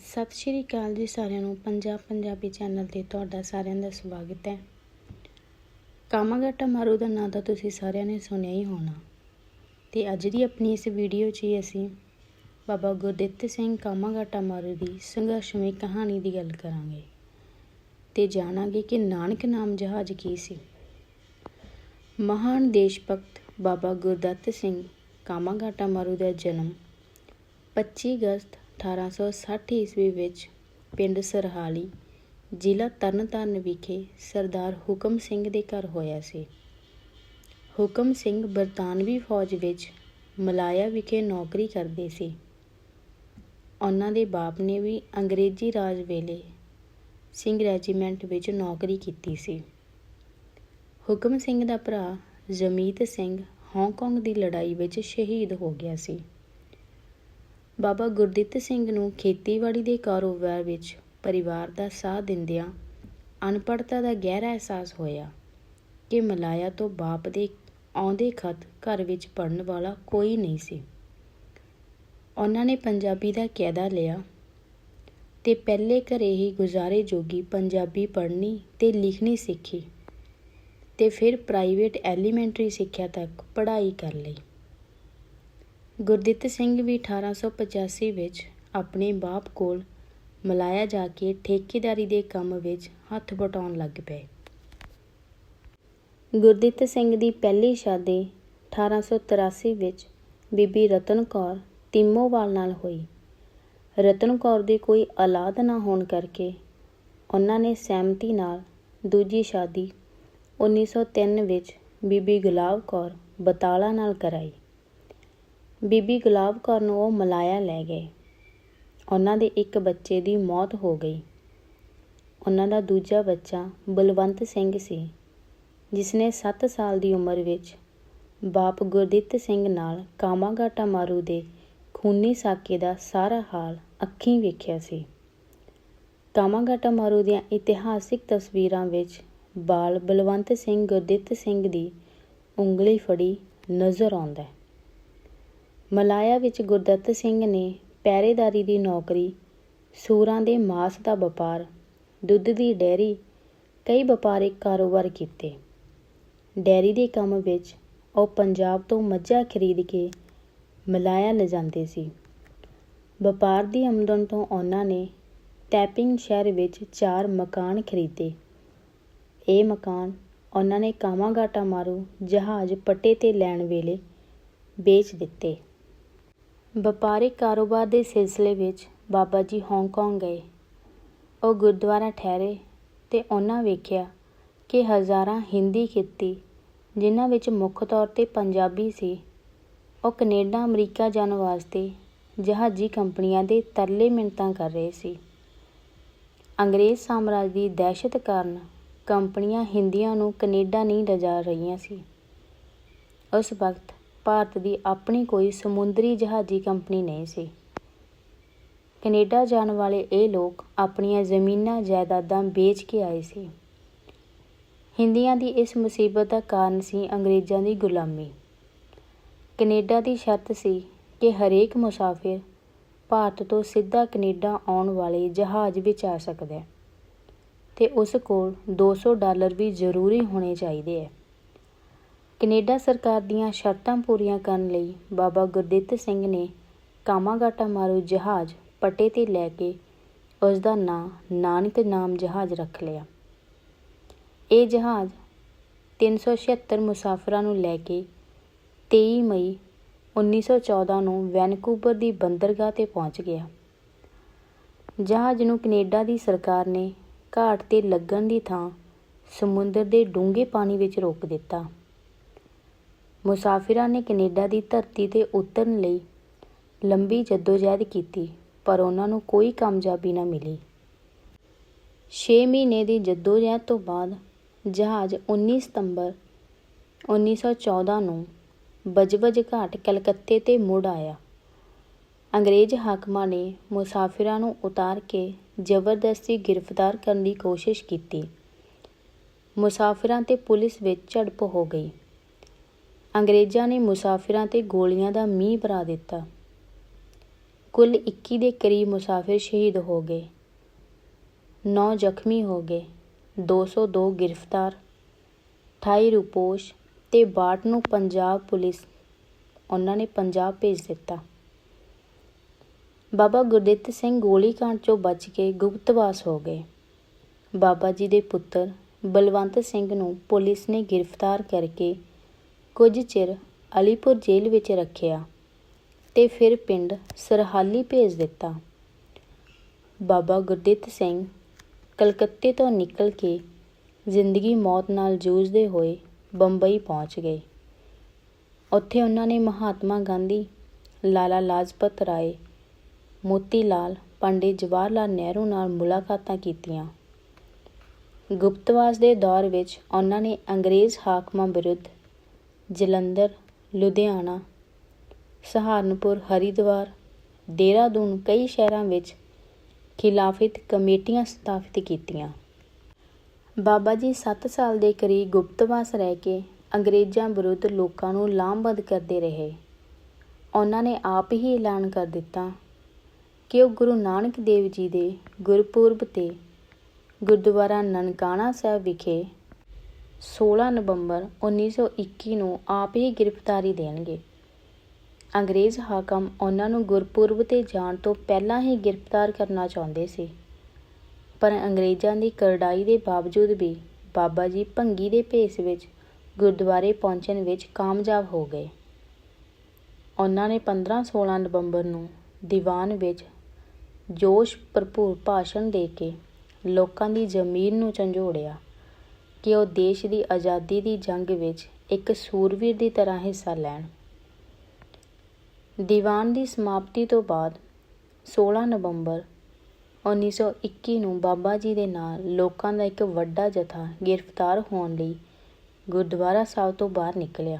ਸਤਿ ਸ਼੍ਰੀ ਅਕਾਲ ਜੀ ਸਾਰਿਆਂ ਨੂੰ, ਪੰਜਾਬ ਪੰਜਾਬੀ ਚੈਨਲ ਤੇ ਤੁਹਾਡਾ ਸਾਰਿਆਂ ਦਾ ਸਵਾਗਤ ਹੈ। ਕਾਮਾਗਾਟਾ ਮਾਰੂ ਦਾ ਨਾਂ ਤਾਂ ਤੁਸੀਂ ਸਾਰਿਆਂ ਨੇ ਸੁਣਿਆ ਹੀ ਹੋਣਾ। ਤੇ ਅੱਜ ਦੀ ਆਪਣੀ ਇਸ ਵੀਡੀਓ 'ਚ ਹੀ ਅਸੀਂ ਬਾਬਾ ਗੁਰਦਿੱਤ ਸਿੰਘ ਕਾਮਾਗਾਟਾ ਮਾਰੂ ਦੀ ਸੰਘਰਸ਼ਮਈ ਕਹਾਣੀ ਦੀ ਗੱਲ ਕਰਾਂਗੇ ਤੇ ਜਾਣਾਂਗੇ ਕਿ ਨਾਨਕ ਨਾਮ ਜਹਾਜ਼ ਕੀ ਸੀ। ਮਹਾਨ ਦੇਸ਼ ਭਗਤ ਬਾਬਾ ਗੁਰਦਿੱਤ ਸਿੰਘ ਕਾਮਾਗਾਟਾ ਮਾਰੂ ਦਾ ਜਨਮ 25 ਅਗਸਤ 1860 ਈਸਵੀ ਵਿੱਚ ਪਿੰਡ ਸਰਹਾਲੀ ਜ਼ਿਲ੍ਹਾ ਤਰਨਤਾਰਨ ਵਿਖੇ ਸਰਦਾਰ ਹੁਕਮ ਸਿੰਘ ਦੇ ਘਰ ਹੋਇਆ ਸੀ। ਹੁਕਮ ਸਿੰਘ ਬਰਤਾਨਵੀ ਫੌਜ ਵਿੱਚ ਮਲਾਇਆ ਵਿਖੇ ਨੌਕਰੀ ਕਰਦੇ ਸੀ। ਉਹਨਾਂ ਦੇ ਬਾਪ ਨੇ ਵੀ ਅੰਗਰੇਜ਼ੀ ਰਾਜ ਵੇਲੇ ਸਿੰਘ ਰੈਜੀਮੈਂਟ ਵਿੱਚ ਨੌਕਰੀ ਕੀਤੀ ਸੀ। ਹੁਕਮ ਸਿੰਘ ਦਾ ਭਰਾ ਜਮੀਤ ਸਿੰਘ ਹਾਂਗਕਾਂਗ ਦੀ ਲੜਾਈ ਵਿੱਚ ਸ਼ਹੀਦ ਹੋ ਗਿਆ ਸੀ। ਬਾਬਾ ਗੁਰਦਿੱਤ ਸਿੰਘ ਨੂੰ ਖੇਤੀਬਾੜੀ ਦੇ ਕਾਰੋਬਾਰ ਵਿੱਚ ਪਰਿਵਾਰ ਦਾ ਸਾਥ ਦਿੰਦਿਆਂ ਅਨਪੜ੍ਹਤਾ ਦਾ ਗਹਿਰਾ ਅਹਿਸਾਸ ਹੋਇਆ ਕਿ ਮਲਾਇਆ ਤੋਂ ਬਾਪ ਦੇ ਆਉਂਦੇ ਖਤ ਘਰ ਵਿੱਚ ਪੜਨ ਵਾਲਾ ਕੋਈ ਨਹੀਂ ਸੀ। ਉਹਨਾਂ ਨੇ ਪੰਜਾਬੀ ਦਾ ਕਾਇਦਾ ਲਿਆ ਤੇ ਪਹਿਲੇ ਘਰੇ ਹੀ ਗੁਜ਼ਾਰੇ ਜੋਗੀ ਪੰਜਾਬੀ ਪੜ੍ਹਨੀ ਤੇ ਲਿਖਣੀ ਸਿੱਖੀ ਤੇ ਫਿਰ ਪ੍ਰਾਈਵੇਟ ਐਲੀਮੈਂਟਰੀ ਸਿੱਖਿਆ ਤੱਕ ਪੜ੍ਹਾਈ ਕਰ ਲਈ। ਗੁਰਦਿੱਤ ਸਿੰਘ ਵੀ 1885 ਵਿੱਚ ਆਪਣੇ ਬਾਪ ਕੋਲ ਮਲਾਇਆ ਜਾ ਕੇ ਠੇਕੇਦਾਰੀ ਦੇ ਕੰਮ ਵਿੱਚ ਹੱਥ ਵਟਾਉਣ ਲੱਗ ਪਏ। ਗੁਰਦਿੱਤ ਸਿੰਘ ਦੀ ਪਹਿਲੀ ਸ਼ਾਦੀ 1883 ਵਿੱਚ ਬੀਬੀ ਰਤਨ ਕੌਰ ਤਿੰਮੋਵਾਲ ਨਾਲ ਹੋਈ। ਰਤਨ ਕੌਰ ਦੀ ਕੋਈ ਔਲਾਦ ਨਾ ਹੋਣ ਕਰਕੇ ਉਹਨਾਂ ਨੇ ਸਹਿਮਤੀ ਨਾਲ ਦੂਜੀ ਸ਼ਾਦੀ 1903 ਵਿੱਚ ਬੀਬੀ ਗੁਲਾਬ ਕੌਰ ਬਤਾਲਾ ਨਾਲ ਕਰਾਈ। ਬੀਬੀ ਗੁਲਾਬ ਕੌਰ ਨੂੰ ਉਹ ਮਲਾਇਆ ਲੈ ਗਏ। ਉਹਨਾਂ ਦੇ ਇੱਕ ਬੱਚੇ ਦੀ ਮੌਤ ਹੋ ਗਈ। ਉਹਨਾਂ ਦਾ ਦੂਜਾ ਬੱਚਾ ਬਲਵੰਤ ਸਿੰਘ ਸੀ, ਜਿਸਨੇ 7 ਸਾਲ ਦੀ ਉਮਰ ਵਿੱਚ ਬਾਪ ਗੁਰਦਿੱਤ ਸਿੰਘ ਨਾਲ ਕਾਮਾਗਾਟਾ ਮਾਰੂ ਦੇ ਖੂਨੀ ਸਾਕੇ ਦਾ ਸਾਰਾ ਹਾਲ ਅੱਖੀਂ ਵੇਖਿਆ ਸੀ। ਕਾਮਾਗਾਟਾ ਮਾਰੂ ਦੀਆਂ ਇਤਿਹਾਸਿਕ ਤਸਵੀਰਾਂ ਵਿੱਚ ਬਾਲ ਬਲਵੰਤ ਸਿੰਘ ਗੁਰਦਿੱਤ ਸਿੰਘ ਦੀ ਉਂਗਲੀ ਫੜੀ ਨਜ਼ਰ ਆਉਂਦਾ ਹੈ। ਮਲਾਇਆ ਵਿੱਚ ਗੁਰਦੱਤ ਸਿੰਘ ਨੇ ਪਹਿਰੇਦਾਰੀ ਦੀ ਨੌਕਰੀ, ਸੂਰਾਂ ਦੇ ਮਾਸ ਦਾ ਵਪਾਰ, ਦੁੱਧ ਦੀ ਡੈਰੀ, ਕਈ ਵਪਾਰਿਕ ਕਾਰੋਬਾਰ ਕੀਤੇ। ਡੈਰੀ ਦੇ ਕੰਮ ਵਿੱਚ ਉਹ ਪੰਜਾਬ ਤੋਂ ਮੱਝਾਂ ਖਰੀਦ ਕੇ ਮਲਾਇਆ ਲਿਜਾਂਦੇ ਸੀ। ਵਪਾਰ ਦੀ ਆਮਦਨ ਤੋਂ ਉਹਨਾਂ ਨੇ ਟੈਪਿੰਗ ਸ਼ਹਿਰ ਵਿੱਚ ਚਾਰ ਮਕਾਨ ਖਰੀਦੇ। ਇਹ ਮਕਾਨ ਉਹਨਾਂ ਨੇ ਕਾਮਾਗਾਟਾ ਮਾਰੂ ਜਹਾਜ਼ ਪੱਟੇ ਤੇ ਲੈਣ ਵੇਲੇ ਵੇਚ ਦਿੱਤੇ। ਵਪਾਰਿਕ ਕਾਰੋਬਾਰ ਦੇ ਸਿਲਸਿਲੇ ਵਿੱਚ ਬਾਬਾ ਜੀ ਹਾਂਗਕਾਂਗ ਗਏ। ਉਹ ਗੁਰਦੁਆਰਾ ਠਹਿਰੇ ਤੇ ਉਹਨਾਂ ਵੇਖਿਆ ਕਿ ਹਜ਼ਾਰਾਂ ਹਿੰਦੀ ਖਿੱਤੀ ਜਿਨ੍ਹਾਂ ਵਿੱਚ ਮੁੱਖ ਤੌਰ ਤੇ ਪੰਜਾਬੀ ਸੀ, ਉਹ ਕੈਨੇਡਾ, ਅਮਰੀਕਾ ਜਾਣ ਵਾਸਤੇ ਜਹਾਜ਼ੀ ਕੰਪਨੀਆਂ ਦੇ ਤਰਲੇ ਮਿੰਨਤਾਂ ਕਰ ਰਹੇ ਸੀ। ਅੰਗਰੇਜ਼ ਸਾਮਰਾਜ ਦੀ ਦਹਿਸ਼ਤ ਕਾਰਨ ਕੰਪਨੀਆਂ ਹਿੰਦੀਆਂ ਨੂੰ ਕੈਨੇਡਾ ਨਹੀਂ ਲਿਜਾ ਰਹੀਆਂ ਸੀ। ਉਸ ਵਕਤ ਭਾਰਤ ਦੀ ਆਪਣੀ ਕੋਈ ਸਮੁੰਦਰੀ ਜਹਾਜ਼ੀ ਕੰਪਨੀ ਨਹੀਂ ਸੀ। ਕੈਨੇਡਾ ਜਾਣ ਵਾਲੇ ਇਹ ਲੋਕ ਆਪਣੀਆਂ ਜ਼ਮੀਨਾਂ ਜਾਇਦਾਦਾਂ ਵੇਚ ਕੇ ਆਏ ਸੀ। ਹਿੰਦੀਆਂ ਦੀ ਇਸ ਮੁਸੀਬਤ ਦਾ ਕਾਰਨ ਸੀ ਅੰਗਰੇਜ਼ਾਂ ਦੀ ਗੁਲਾਮੀ। ਕੈਨੇਡਾ ਦੀ ਸ਼ਰਤ ਸੀ ਕਿ ਹਰੇਕ ਮੁਸਾਫਿਰ ਭਾਰਤ ਤੋਂ ਸਿੱਧਾ ਕੈਨੇਡਾ ਆਉਣ ਵਾਲੇ ਜਹਾਜ਼ ਵਿੱਚ ਆ ਸਕਦਾ ਹੈ ਤੇ ਉਸ ਕੋਲ 200 ਡਾਲਰ ਵੀ ਜ਼ਰੂਰੀ ਹੋਣੇ ਚਾਹੀਦੇ ਹੈ। ਕੈਨੇਡਾ ਸਰਕਾਰ ਦੀਆਂ ਸ਼ਰਤਾਂ ਪੂਰੀਆਂ ਕਰਨ ਲਈ ਬਾਬਾ ਗੁਰਦਿੱਤ ਸਿੰਘ ਨੇ ਕਾਮਾਗਾਟਾ ਮਾਰੂ ਜਹਾਜ਼ ਪਟੇ ਤੇ ਲੈ ਕੇ ਉਸ ਦਾ ਨਾਂ, ਨਾਨਕ ਨਾਮ ਜਹਾਜ਼ ਰੱਖ ਲਿਆ। ਇਹ ਜਹਾਜ਼ 376 ਮੁਸਾਫਰਾਂ ਨੂੰ ਲੈ ਕੇ 23 ਮਈ 1914 ਨੂੰ ਵੈਨਕੂਵਰ ਦੀ ਬੰਦਰਗਾਹ ਤੇ ਪਹੁੰਚ ਗਿਆ। ਜਹਾਜ਼ ਨੂੰ ਕੈਨੇਡਾ ਦੀ ਸਰਕਾਰ ਨੇ ਘਾਟ ਤੇ ਲੱਗਣ ਦੀ ਥਾਂ ਸਮੁੰਦਰ ਦੇ ਡੂੰਘੇ ਪਾਣੀ ਵਿੱਚ ਰੋਕ ਦਿੱਤਾ। ਮੁਸਾਫਿਰਾਂ ਨੇ ਕੈਨੇਡਾ ਦੀ ਧਰਤੀ ਤੇ ਉਤਰਨ ਲਈ ਲੰਬੀ ਜਦੋਜਹਿਦ ਕੀਤੀ, ਪਰ ਉਹਨਾਂ ਨੂੰ ਕੋਈ ਕਾਮਯਾਬੀ ਨਾ ਮਿਲੀ। ਛੇ ਮਹੀਨੇ ਦੀ ਜਦੋਜਹਿਦ ਤੋਂ ਬਾਅਦ ਜਹਾਜ਼ 19 ਸਤੰਬਰ 1914 ਨੂੰ ਬਜਬਜ ਘਾਟ ਕਲਕੱਤੇ ਤੇ ਮੁੜ ਆਇਆ। ਅੰਗਰੇਜ਼ ਹਾਕਮਾਂ ਨੇ ਮੁਸਾਫਿਰਾਂ ਨੂੰ ਉਤਾਰ ਕੇ ਜ਼ਬਰਦਸਤੀ ਗ੍ਰਿਫਤਾਰ ਕਰਨ ਦੀ ਕੋਸ਼ਿਸ਼ ਕੀਤੀ। ਮੁਸਾਫਿਰਾਂ ਤੇ ਪੁਲਿਸ ਵਿੱਚ ਝੜਪ ਹੋ ਗਈ। ਅੰਗਰੇਜ਼ਾਂ ਨੇ ਮੁਸਾਫਿਰਾਂ ਤੇ ਗੋਲੀਆਂ ਦਾ ਮੀਂਹ ਵਰਾ ਦਿੱਤਾ। ਕੁੱਲ 21 ਦੇ ਕਰੀਬ ਮੁਸਾਫਿਰ ਸ਼ਹੀਦ ਹੋ ਗਏ। 9 ਜ਼ਖਮੀ ਹੋ ਗਏ। 202 ਗ੍ਰਿਫਤਾਰ 28 ਰੁਪੋਸ਼ ਤੇ 62 ਨੂੰ ਪੰਜਾਬ ਪੁਲਿਸ ਉਹਨਾਂ ਨੇ ਪੰਜਾਬ ਭੇਜ ਦਿੱਤਾ। ਬਾਬਾ ਗੁਰਦਿੱਤ ਸਿੰਘ ਗੋਲੀकांड ਚੋਂ ਬਚ ਕੇ ਗੁਪਤਵਾਸ ਹੋ ਗਏ। ਬਾਬਾ ਜੀ ਦੇ ਪੁੱਤਰ ਬਲਵੰਤ ਸਿੰਘ ਨੂੰ ਪੁਲਿਸ ਨੇ ਗ੍ਰਿਫਤਾਰ ਕਰਕੇ ਕੁਝ ਚਿਰ ਅਲੀਪੁਰ ਜੇਲ੍ਹ ਵਿੱਚ ਰੱਖਿਆ ਤੇ ਫਿਰ ਪਿੰਡ ਸਰਹਾਲੀ ਭੇਜ ਦਿੱਤਾ। ਬਾਬਾ ਗੁਰਦਿੱਤ ਸਿੰਘ ਕਲਕੱਤੇ ਤੋਂ ਨਿਕਲ ਕੇ ਜ਼ਿੰਦਗੀ ਮੌਤ ਨਾਲ ਜੂਝਦੇ ਹੋਏ ਬੰਬਈ ਪਹੁੰਚ ਗਏ। ਉੱਥੇ ਉਹਨਾਂ ਨੇ ਮਹਾਤਮਾ ਗਾਂਧੀ, ਲਾਲਾ ਲਾਜਪਤ ਰਾਏ, ਮੋਤੀ ਲਾਲ, ਪੰਡਿਤ ਜਵਾਹਰ ਲਾਲ ਨਹਿਰੂ ਨਾਲ ਮੁਲਾਕਾਤਾਂ ਕੀਤੀਆਂ। ਗੁਪਤਵਾਸ ਦੇ ਦੌਰ ਵਿੱਚ ਉਹਨਾਂ ਨੇ ਅੰਗਰੇਜ਼ ਹਾਕਮਾਂ ਵਿਰੁੱਧ ਜਲੰਧਰ, ਲੁਧਿਆਣਾ, ਸਹਾਰਨਪੁਰ, ਹਰਿਦੁਆਰ, ਦੇਹਰਾਦੂਨ ਕਈ ਸ਼ਹਿਰਾਂ ਵਿੱਚ ਖਿਲਾਫਤ ਕਮੇਟੀਆਂ ਸਥਾਪਿਤ ਕੀਤੀਆਂ। ਬਾਬਾ ਜੀ 7 ਸਾਲ ਦੇ ਕਰੀਬ ਗੁਪਤਵਾਸ ਰਹਿ ਕੇ ਅੰਗਰੇਜ਼ਾਂ ਵਿਰੁੱਧ ਲੋਕਾਂ ਨੂੰ ਲਾਮਬੰਦ ਕਰਦੇ ਰਹੇ। ਉਹਨਾਂ ਨੇ ਆਪ ਹੀ ਐਲਾਨ ਕਰ ਦਿੱਤਾ ਕਿ ਉਹ ਗੁਰੂ ਨਾਨਕ ਦੇਵ ਜੀ ਦੇ ਗੁਰਪੁਰਬ ਤੇ ਗੁਰਦੁਆਰਾ ਨਨਕਾਣਾ ਸਾਹਿਬ ਵਿਖੇ 16 ਨਵੰਬਰ 1921 ਨੂੰ ਆਪ ਹੀ ਗ੍ਰਿਫਤਾਰੀ ਦੇਣਗੇ। ਅੰਗਰੇਜ਼ ਹਾਕਮ ਉਹਨਾਂ ਨੂੰ ਗੁਰਪੁਰਬ ਤੇ ਜਾਣ ਤੋਂ ਪਹਿਲਾਂ ਹੀ ਗ੍ਰਿਫਤਾਰ ਕਰਨਾ ਚਾਹੁੰਦੇ ਸੀ। ਪਰ ਅੰਗਰੇਜ਼ਾਂ ਦੀ ਕਰੜਾਈ ਦੇ ਬਾਵਜੂਦ ਵੀ ਬਾਬਾ ਜੀ ਭੰਗੀ ਦੇ ਭੇਸ ਵਿੱਚ ਗੁਰਦੁਆਰੇ ਪਹੁੰਚਣ ਵਿੱਚ ਕਾਮਯਾਬ ਹੋ ਗਏ। ਉਹਨਾਂ ਨੇ 15-16 ਨਵੰਬਰ ਨੂੰ ਦੀਵਾਨ ਵਿੱਚ ਜੋਸ਼ ਭਰਪੂਰ ਭਾਸ਼ਣ ਦੇ ਕੇ ਲੋਕਾਂ ਦੀ ਜ਼ਮੀਰ ਨੂੰ ਝੰਜੋੜਿਆ। ਕਿ ਉਹ ਦੇਸ਼ ਦੀ ਆਜ਼ਾਦੀ ਦੀ ਜੰਗ ਵਿੱਚ ਇੱਕ ਸੂਰਵੀਰ ਦੀ ਤਰ੍ਹਾਂ ਹਿੱਸਾ ਲੈਣ। ਦੀਵਾਨ ਦੀ ਸਮਾਪਤੀ ਤੋਂ ਬਾਅਦ 16 ਨਵੰਬਰ 1921 ਨੂੰ ਬਾਬਾ ਜੀ ਦੇ ਨਾਲ ਲੋਕਾਂ ਦਾ ਇੱਕ ਵੱਡਾ ਜਥਾ ਗ੍ਰਿਫਤਾਰ ਹੋਣ ਲਈ ਗੁਰਦੁਆਰਾ ਸਾਹਿਬ ਤੋਂ ਬਾਹਰ ਨਿਕਲਿਆ।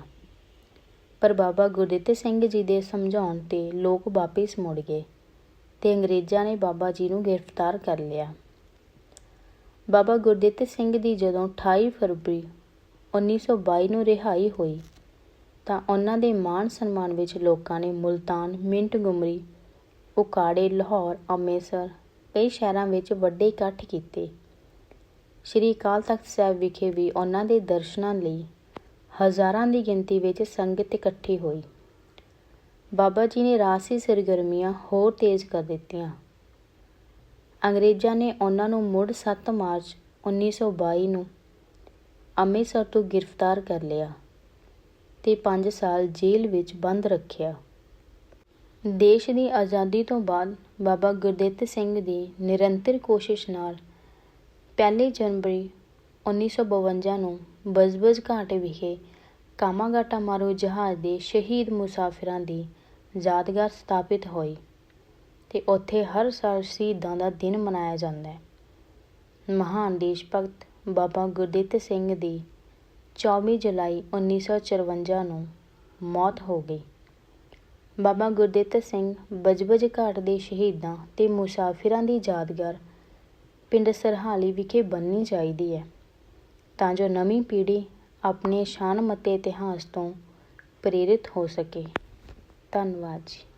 ਪਰ ਬਾਬਾ ਗੁਰਦਿੱਤ ਸਿੰਘ ਜੀ ਦੇ ਸਮਝਾਉਣ ਤੇ ਲੋਕ ਵਾਪਿਸ ਮੁੜ ਗਏ ਤੇ ਅੰਗਰੇਜ਼ਾਂ ਨੇ ਬਾਬਾ ਜੀ ਨੂੰ ਗ੍ਰਿਫਤਾਰ ਕਰ ਲਿਆ। ਬਾਬਾ ਗੁਰਦਿੱਤ ਸਿੰਘ ਦੀ ਜਦੋਂ 28 ਫਰਵਰੀ 1922 ਨੂੰ ਰਿਹਾਈ ਹੋਈ, ਤਾਂ ਉਹਨਾਂ ਦੇ ਮਾਣ ਸਨਮਾਨ ਵਿੱਚ ਲੋਕਾਂ ਨੇ ਮੁਲਤਾਨ, ਮਿੰਟ ਗੁਮਰੀ, ਉਕਾੜੇ, ਲਾਹੌਰ, ਅੰਮ੍ਰਿਤਸਰ, ਕਈ ਸ਼ਹਿਰਾਂ ਵਿੱਚ ਵੱਡੇ ਇਕੱਠ ਕੀਤੇ। ਸ਼੍ਰੀ ਅਕਾਲ ਤਖਤ ਸਾਹਿਬ ਵਿਖੇ ਵੀ ਉਹਨਾਂ ਦੇ ਦਰਸ਼ਨਾਂ ਲਈ ਹਜ਼ਾਰਾਂ ਦੀ ਗਿਣਤੀ ਵਿੱਚ ਸੰਗਤ ਇਕੱਠੀ ਹੋਈ। ਬਾਬਾ ਜੀ ਨੇ ਰਾਸੀ ਸਰਗਰਮੀਆਂ ਹੋਰ ਤੇਜ਼ ਕਰ ਦਿੱਤੀਆਂ। ਅੰਗਰੇਜ਼ਾਂ ਨੇ ਉਹਨਾਂ ਨੂੰ ਮੁੜ ਸੱਤ ਮਾਰਚ 1922 ਨੂੰ ਅੰਮ੍ਰਿਤਸਰ ਤੋਂ ਗ੍ਰਿਫਤਾਰ ਕਰ ਲਿਆ ਤੇ ਪੰਜ ਸਾਲ ਜੇਲ੍ਹ ਵਿੱਚ ਬੰਦ ਰੱਖਿਆ। ਦੇਸ਼ ਦੀ ਆਜ਼ਾਦੀ ਤੋਂ ਬਾਅਦ ਬਾਬਾ ਗੁਰਦਿੱਤ ਸਿੰਘ ਦੀ ਨਿਰੰਤਰ ਕੋਸ਼ਿਸ਼ ਨਾਲ ਪਹਿਲੀ ਜਨਵਰੀ 1952 ਨੂੰ ਬਜ਼ਬਜ਼ ਘਾਟ ਵਿਖੇ ਕਾਮਾਗਾਟਾ ਮਾਰੂ ਜਹਾਜ਼ ਦੇ ਸ਼ਹੀਦ ਮੁਸਾਫਿਰਾਂ ਦੀ ਯਾਦਗਾਰ ਸਥਾਪਿਤ ਹੋਈ। ਤੇ ਉੱਥੇ ਹਰ ਸਾਲ ਸ਼ਹੀਦਾਂ ਦਾ ਦਿਨ ਮਨਾਇਆ ਜਾਂਦਾ ਹੈ। ਮਹਾਨ ਦੇਸ਼ ਭਗਤ ਬਾਬਾ ਗੁਰਦਿੱਤ ਸਿੰਘ ਦੀ 24 ਜੁਲਾਈ 1954 ਨੂੰ ਮੌਤ ਹੋ ਗਈ। ਬਾਬਾ ਗੁਰਦਿੱਤ ਸਿੰਘ ਬਜਬਜ ਘਾਟ ਦੇ ਸ਼ਹੀਦਾਂ ਤੇ ਮੁਸਾਫਿਰਾਂ ਦੀ ਯਾਦਗਾਰ ਪਿੰਡ ਸਰਹਾਲੀ ਵਿਖੇ ਬੰਨਣੀ ਚਾਹੀਦੀ ਹੈ। ਤਾਂ ਜੋ ਨਵੀਂ ਪੀੜ੍ਹੀ ਆਪਣੇ ਸ਼ਾਨਮੱਤੇ ਇਤਿਹਾਸ ਤੋਂ ਪ੍ਰੇਰਿਤ ਹੋ ਸਕੇ। ਧੰਨਵਾਦ ਜੀ।